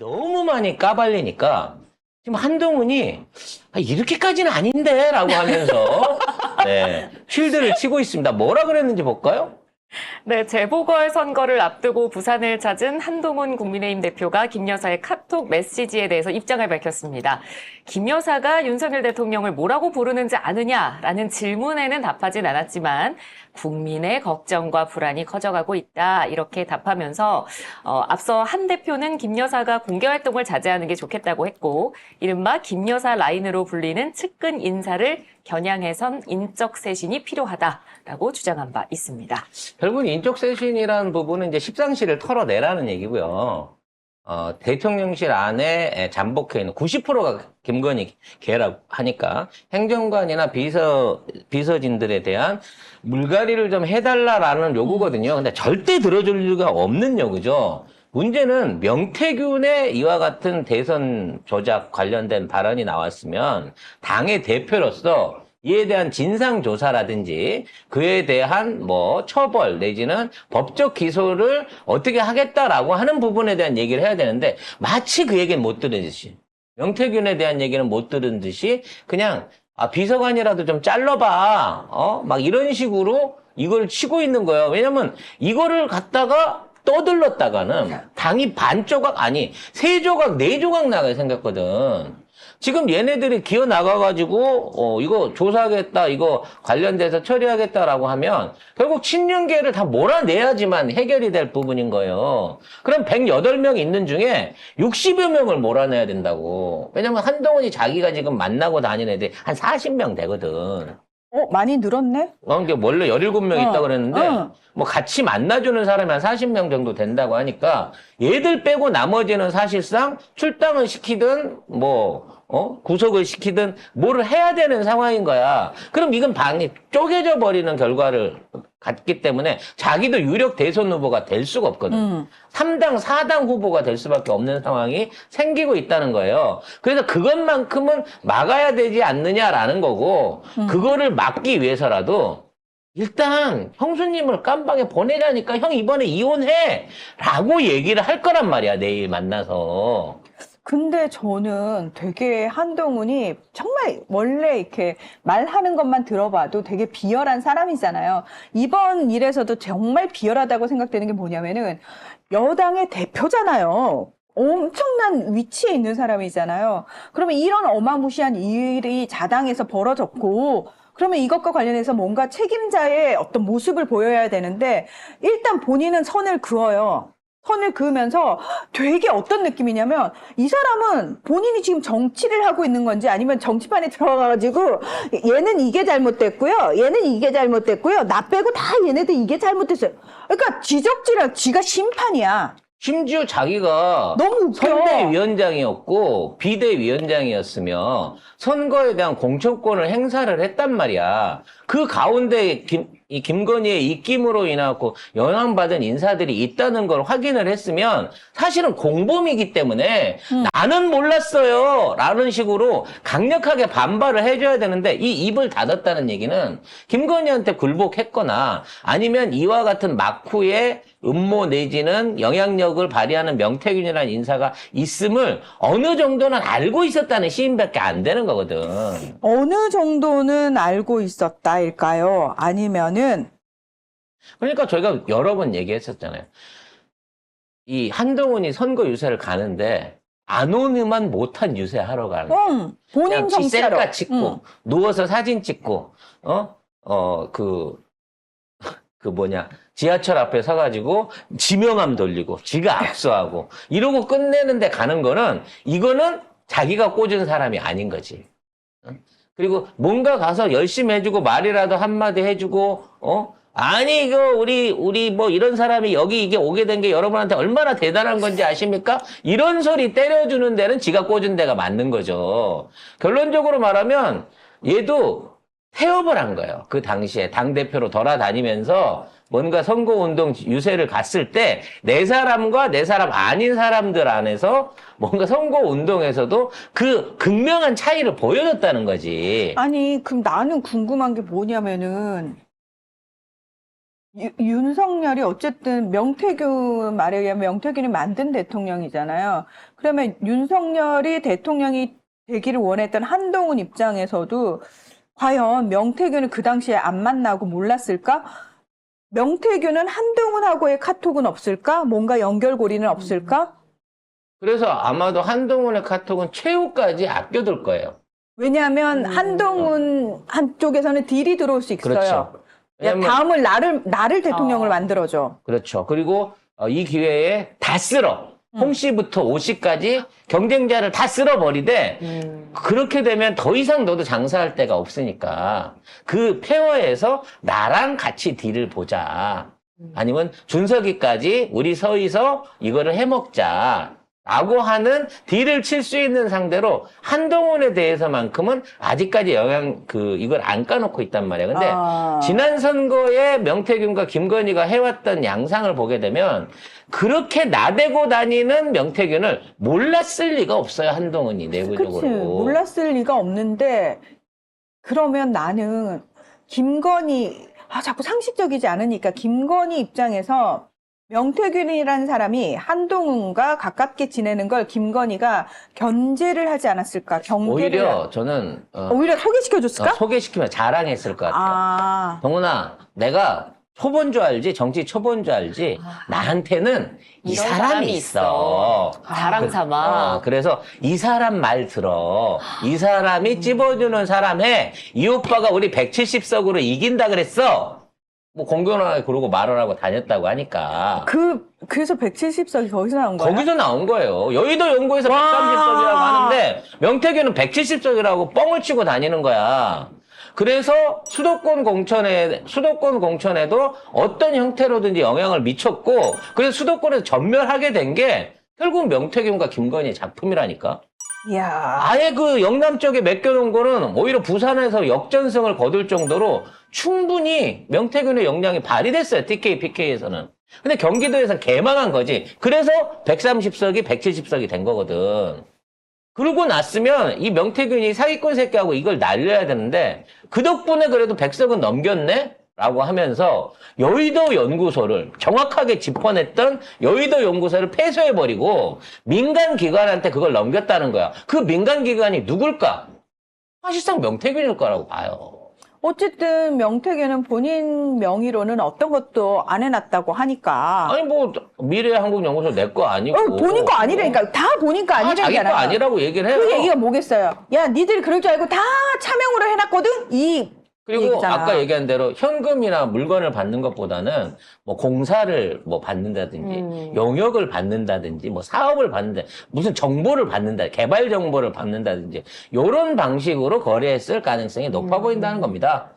너무 많이 까발리니까 지금 한동훈이 아, 이렇게까지는 아닌데라고 하면서 네, 쉴드를 치고 있습니다. 뭐라 그랬는지 볼까요? 네, 재보궐 선거를 앞두고 부산을 찾은 한동훈 국민의힘 대표가 김 여사의 카톡 메시지에 대해서 입장을 밝혔습니다. 김 여사가 윤석열 대통령을 뭐라고 부르는지 아느냐라는 질문에는 답하진 않았지만 국민의 걱정과 불안이 커져가고 있다 이렇게 답하면서 어, 앞서 한 대표는 김 여사가 공개 활동을 자제하는 게 좋겠다고 했고 이른바 김 여사 라인으로 불리는 측근 인사를 겨냥해선 인적 쇄신이 필요하다라고 주장한 바 있습니다. 결국은 인적 쇄신이라는 부분은 이제 십상시를 털어내라는 얘기고요. 어, 대통령실 안에 잠복해 있는 90%가 김건희 개라고 하니까 행정관이나 비서, 비서진들에 대한 물갈이를 좀 해달라라는 요구거든요. 근데 절대 들어줄 리가 없는 요구죠. 문제는 명태균의 이와 같은 대선 조작 관련된 발언이 나왔으면 당의 대표로서 이에 대한 진상 조사라든지 그에 대한 뭐 처벌 내지는 법적 기소를 어떻게 하겠다라고 하는 부분에 대한 얘기를 해야 되는데 마치 그 얘기는 못 들은 듯이 명태균에 대한 얘기는 못 들은 듯이 그냥 아 비서관이라도 좀 잘라봐 어? 막 이런 식으로 이걸 치고 있는 거예요. 왜냐면 이거를 갖다가 떠들렀다가는 당이 반 조각 아니 세 조각 네 조각 나갈 생겼거든. 지금 얘네들이 기어 나가가지고 어 이거 조사하겠다 이거 관련돼서 처리하겠다라고 하면 결국 친윤계를 다 몰아내야지만 해결이 될 부분인 거예요. 그럼 108명 있는 중에 60여 명을 몰아내야 된다고. 왜냐면 한동훈이 자기가 지금 만나고 다니는 애들이 한 40명 되거든. 어, 많이 늘었네? 어, 이게 원래 17명 어, 있다고 그랬는데, 어. 뭐 같이 만나주는 사람이 한 40명 정도 된다고 하니까, 얘들 빼고 나머지는 사실상 출당을 시키든, 뭐, 어? 구속을 시키든, 뭐를 해야 되는 상황인 거야. 그럼 이건 방이 쪼개져 버리는 결과를 갖기 때문에 자기도 유력 대선 후보가 될 수가 없거든. 음. 3당, 4당 후보가 될 수밖에 없는 상황이 생기고 있다는 거예요. 그래서 그것만큼은 막아야 되지 않느냐라는 거고, 그거를 막기 위해서라도, 일단 형수님을 깜방에 보내라니까 형 이번에 이혼해! 라고 얘기를 할 거란 말이야, 내일 만나서. 근데 저는 되게 한동훈이 정말 원래 이렇게 말하는 것만 들어봐도 되게 비열한 사람이잖아요. 이번 일에서도 정말 비열하다고 생각되는 게 뭐냐면은 여당의 대표잖아요. 엄청난 위치에 있는 사람이잖아요. 그러면 이런 어마무시한 일이 자당에서 벌어졌고, 그러면 이것과 관련해서 뭔가 책임자의 어떤 모습을 보여야 되는데, 일단 본인은 선을 그어요. 선을 그으면서 되게 어떤 느낌이냐면 이 사람은 본인이 지금 정치를 하고 있는 건지 아니면 정치판에 들어가가지고 얘는 이게 잘못됐고요. 얘는 이게 잘못됐고요. 나 빼고 다 얘네들 이게 잘못됐어요. 그러니까 지적질할 지가 심판이야. 심지어 자기가 너무 웃겨. 선대위원장이었고 비대위원장이었으며 선거에 대한 공천권을 행사를 했단 말이야. 그 가운데 김, 이 김건희의 입김으로 인하고 영향받은 인사들이 있다는 걸 확인을 했으면 사실은 공범이기 때문에 나는 몰랐어요 라는 식으로 강력하게 반발을 해줘야 되는데 이 입을 닫았다는 얘기는 김건희한테 굴복했거나 아니면 이와 같은 막후에 음모 내지는 영향력을 발휘하는 명태균이라는 인사가 있음을 어느 정도는 알고 있었다는 시인밖에 안 되는 거거든. 어느 정도는 알고 있었다일까요? 아니면은 그러니까 저희가 여러 번 얘기했었잖아요. 이 한동훈이 선거 유세를 가는데 아노니만 못한 유세 하러 가는. 응, 본인 정치로 셀카 찍고 누워서 사진 찍고 어어그 그 뭐냐 지하철 앞에 서가지고 지명함 돌리고 지가 압수하고 이러고 끝내는데 가는 거는 이거는 자기가 꽂은 사람이 아닌 거지. 응? 그리고 뭔가 가서 열심히 해주고 말이라도 한마디 해주고 어 아니 이거 우리 우리 뭐 이런 사람이 여기 이게 오게 된 게 여러분한테 얼마나 대단한 건지 아십니까? 이런 소리 때려주는 데는 지가 꽂은 데가 맞는 거죠. 결론적으로 말하면 얘도 태업을 한 거예요. 그 당시에 당 대표로 돌아다니면서 뭔가 선거운동 유세를 갔을 때 내 사람과 내 사람 아닌 사람들 안에서 뭔가 선거운동에서도 그 극명한 차이를 보여줬다는 거지. 아니, 그럼 나는 궁금한 게 뭐냐면은, 유- 윤석열이 어쨌든 명태균 말에 의하면 명태균이 만든 대통령이잖아요. 그러면 윤석열이 대통령이 되기를 원했던 한동훈 입장에서도 과연 명태균을 그 당시에 안 만나고 몰랐을까? 명태균은 한동훈하고의 카톡은 없을까? 뭔가 연결고리는 없을까? 그래서 아마도 한동훈의 카톡은 최후까지 아껴둘 거예요. 왜냐하면 음. 한동훈 한쪽에서는 딜이 들어올 수 있어요. 그렇죠. 야, 왜냐면 다음을 나를 나를 대통령을 어. 만들어줘. 그렇죠. 그리고 어, 이 기회에 다 쓸어. 음. 홍 씨부터 오 씨까지 경쟁자를 다 쓸어버리되 음. 그렇게 되면 더 이상 너도 장사할 데가 없으니까 그 페어에서 나랑 같이 딜을 보자. 아니면 준석이까지 우리 서희서 이거를 해먹자. 라고 하는 딜을 칠 수 있는 상대로 한동훈에 대해서만큼은 아직까지 영향 그 이걸 안 까놓고 있단 말이야. 근데 아. 지난 선거에 명태균과 김건희가 해왔던 양상을 보게 되면 그렇게 나대고 다니는 명태균을 몰랐을 리가 없어요 한동훈이 내부적으로. 그치 몰랐을 리가 없는데 그러면 나는 김건희 아 자꾸 상식적이지 않으니까 김건희 입장에서 명태균이라는 사람이 한동훈과 가깝게 지내는 걸 김건희가 견제를 하지 않았을까 경계를 오히려 저는 어, 오히려 소개시켜줬을까? 어, 소개시키면 자랑했을 것 같아요. 아 동훈아, 내가 초본 줄 알지? 정치 초본 줄 알지? 나한테는 이 이런 사람이 사람이 있어. 자랑 삼아. 어, 그래서 이 사람 말 들어. 이 사람이 찝어주는 사람 해. 이 오빠가 우리 170석으로 이긴다 그랬어. 뭐 공견하게 그러고 말을 하고 다녔다고 하니까. 그 그래서 170석이 거기서 나온 거야? 거기서 나온 거예요. 여의도 연구에서 와. 130석이라고 하는데 명태균은 170석이라고 뻥을 치고 다니는 거야. 그래서 수도권 공천에 수도권 공천에도 어떤 형태로든지 영향을 미쳤고 그래서 수도권에서 전멸하게 된 게 결국 명태균과 김건희 작품이라니까. 이야 아예 그 영남 쪽에 맡겨놓은 거는 오히려 부산에서 역전승을 거둘 정도로 충분히 명태균의 역량이 발휘됐어요. TK, PK에서는. 근데 경기도에서 개망한 거지. 그래서 130석이 170석이 된 거거든. 그러고 났으면 이 명태균이 사기꾼 새끼하고 이걸 날려야 되는데 그 덕분에 그래도 100석은 넘겼네? 라고 하면서 여의도 연구소를 정확하게 짚어냈던 여의도 연구소를 폐쇄해버리고 민간 기관한테 그걸 넘겼다는 거야. 그 민간 기관이 누굴까? 사실상 명태균일 거라고 봐요. 어쨌든 명태균은 본인 명의로는 어떤 것도 안 해놨다고 하니까 아니 뭐 미래 한국 연구소 내 거 아니고 어, 본인 거 아니라니까 다 본인 거다 자기 거. 아니라고 얘기를 해요. 그 얘기가 뭐겠어요? 야, 니들이 그럴 줄 알고 다 차명으로 해놨거든? 이 그리고 얘기잖아. 아까 얘기한 대로 현금이나 물건을 받는 것보다는 뭐 공사를 뭐 받는다든지 음. 용역을 받는다든지 뭐 사업을 받는다 무슨 정보를 받는다 개발 정보를 받는다든지 이런 방식으로 거래했을 가능성이 높아 음. 보인다는 겁니다.